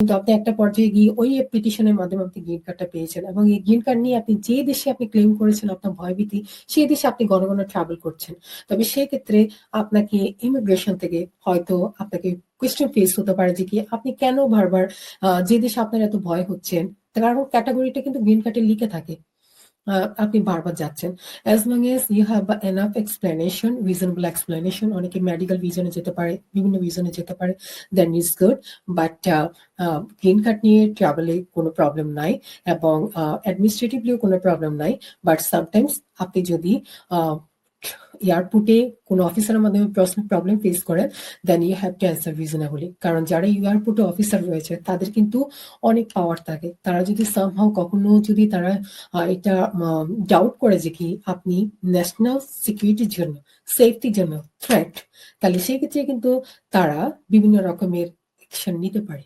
কিন্তু আপনি একটা পর্যায়ে গিয়ে ওই অ্যাপ্লিকেশনের মাধ্যমে আপনি গ্রিন কার্ডটা পেয়েছেন এবং এই গ্রিন কার্ড নিয়ে আপনি যে দেশে আপনি ক্লেম করেছেন আপনার ভয়ভীতি, সেই দেশে আপনি ঘন ঘন ট্রাভেল করছেন। তবে সেই ক্ষেত্রে আপনাকে ইমিগ্রেশন থেকে হয়তো আপনাকে কোয়েশ্চেন ফেস হতে পারে যে কি আপনি কেন বারবার যে দেশে আপনার এত ভয় হচ্ছেন কারণ ক্যাটাগরিটা কিন্তু গ্রিন কার্ডে লিখে থাকে। আপনি বারবার যাচ্ছেন। As long as you have enough explanation reasonable explanation অনেকে মেডিকেল রিজনে যেতে পারে, বিভিন্ন রিজনে যেতে পারে then is good but green card নিয়ে ট্রাভেলে কোনো প্রবলেম নাই এবং অ্যাডমিনিস্ট্রেটিভলিও কোনো প্রবলেম নাই। বাট সামটাইমস আপনি যদি এয়ারপোর্টে কোনো অফিসারের মাধ্যমে প্রবলেম ফেস করেন then you have to answer reasonably কারণ যারা এয়ারপোর্টে অফিসার রয়েছে, তাদের কিন্তু অনেক পাওয়ার থাকে। তারা যদি সামহাও কখনো যদি তারা এটা ডাউট করে যে কি আপনি ন্যাশনাল সিকিউরিটির জন্য সেফটির জন্য থ্রেট তাহলে সেক্ষেত্রে কিন্তু তারা বিভিন্ন রকমের অ্যাকশন নিতে পারে।